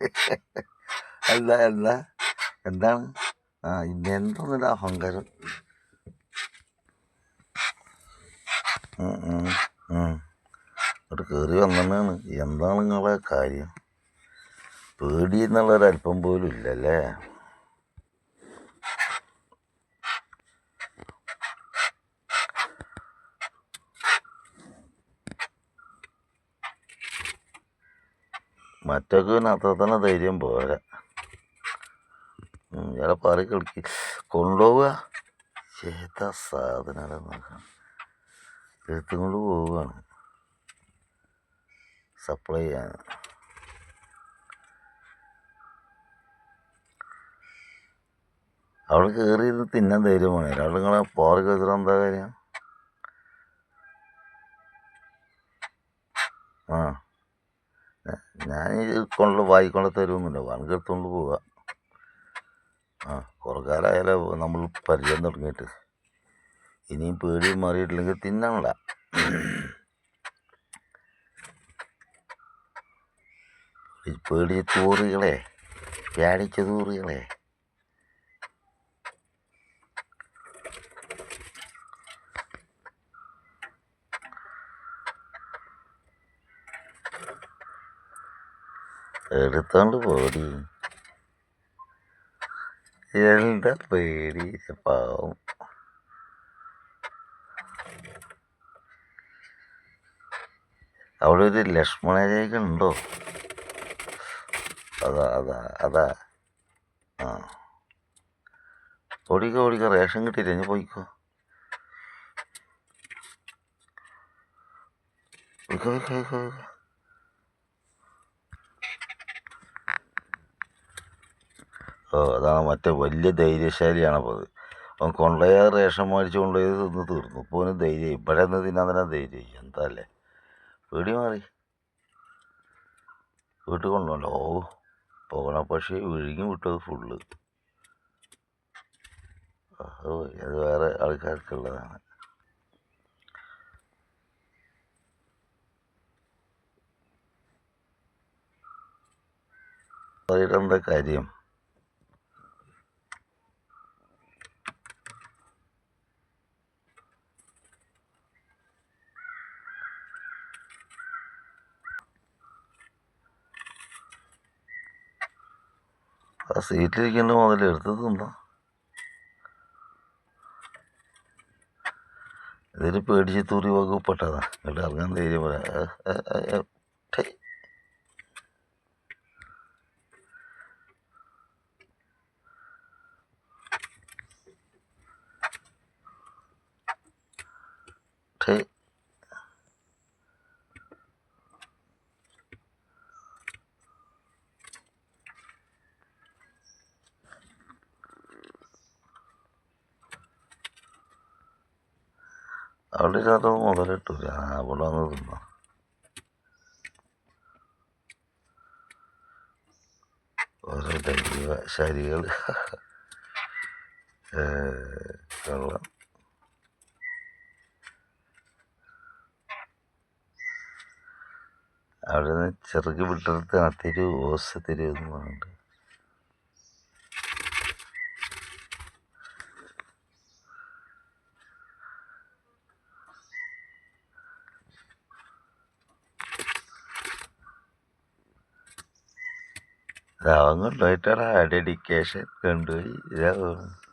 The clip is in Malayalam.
അല്ല അല്ല. എന്താണ്? ആ ഇന്നെന്തൊന്നൊരു അഹങ്കാരം? ഉം, ഉം, ഉം. ഇങ്ങോട്ട് കയറി വന്നാണ് എന്താണ് നിങ്ങളെ കാര്യം? പേടി എന്നുള്ളൊരല്പം പോലും ഇല്ലല്ലേ? മറ്റൊക്കെ അത്ര തന്നെ ധൈര്യം പോരാ. ഇയാളെ പറി കളിക്ക്. കൊണ്ടുപോവുക ഏതാ സാധനം നോക്കാം. എടുത്തും കൊണ്ട് പോവുകയാണ്. സപ്ലൈ ചെയ്യാൻ. അവിടെ കയറി ഇരുന്ന് തിന്നാൻ ധൈര്യം വേണേ. അവിടെ നിങ്ങളെ പോറി വെച്ചിട്ട് എന്താ കാര്യം? ആ. ഞാൻ ഈ കൊണ്ട് വായിക്കൊണ്ട് തരുമൊന്നുമില്ല വാങ്ങി എടുത്തുകൊണ്ട് പോവുക ആ കുറേ കാലമായാലോ നമ്മൾ പരിചയം തുടങ്ങിയിട്ട്. ഇനിയും പേടി മാറിയിട്ടില്ലെങ്കിൽ തിന്നണല്ല. പേടിച്ച തൂറികളെ പേടിച്ച തൂറികളെ. എടുത്തോണ്ട് പോടി. എന്താ പേടി പാവം. അവിടെ ഒരു ലക്ഷ്മണരേഖ ഉണ്ടോ? അതാ അതാ അതാ. ആ. ഓടിക്കോ ഓടിക്കോ റേഷൻ കിട്ടിയില്ല? ഇനി പോയിക്കോ. ഓടിക്കോ ഓടിക്കോ പോയിക്കോ പോയിക്കോ. ഓ അതാണ് മറ്റേ വലിയ ധൈര്യശാലിയാണ് അപ്പോൾ അത്. അവൻ കൊണ്ടുപോയ റേഷൻ മേടിച്ച് കൊണ്ടുപോയത് തിന്ന് തീർന്നു. ഇപ്പോൾ ധൈര്യം ഇവിടെ നിന്ന് തിന്നാൻ തന്നെ ധൈര്യം. എന്താ അല്ലേ പേടി മാറി. വീട്ടിൽ കൊണ്ടുപോകണ്ട? ഓ പോകണ പക്ഷേ വിഴുങ്ങി വിട്ടത് ഫുള്ള് അത് വേറെ ആൾക്കാർക്കുള്ളതാണ്. എന്താ കാര്യം? ആ സീറ്റിലിരിക്കേണ്ട മുതൽ എടുത്ത് തിന്നാം. ഇതിന് പേടിച്ച് തൂറി വകുപ്പെട്ടതാ. ഇങ്ങോട്ട് ഇറങ്ങാൻ ധൈര്യം പറയാം അവിടെ ഇല്ലാത്ത മുതലിട്ടില്ല ആ അവിടെ വന്ന് ഓരോ ദൈവശാലികൾ കള്ളം. അവിടെ നിന്ന് ചെറുകി വിട്ടെടുത്താണ് തിരു ഓസ് തിരു എന്ന് പറഞ്ഞിട്ട്. അവൻ കൊണ്ടുപോയിട്ടാണ് ഡെഡിക്കേഷൻ കണ്ടുപോയി. ഇതാ തോന്നുന്നു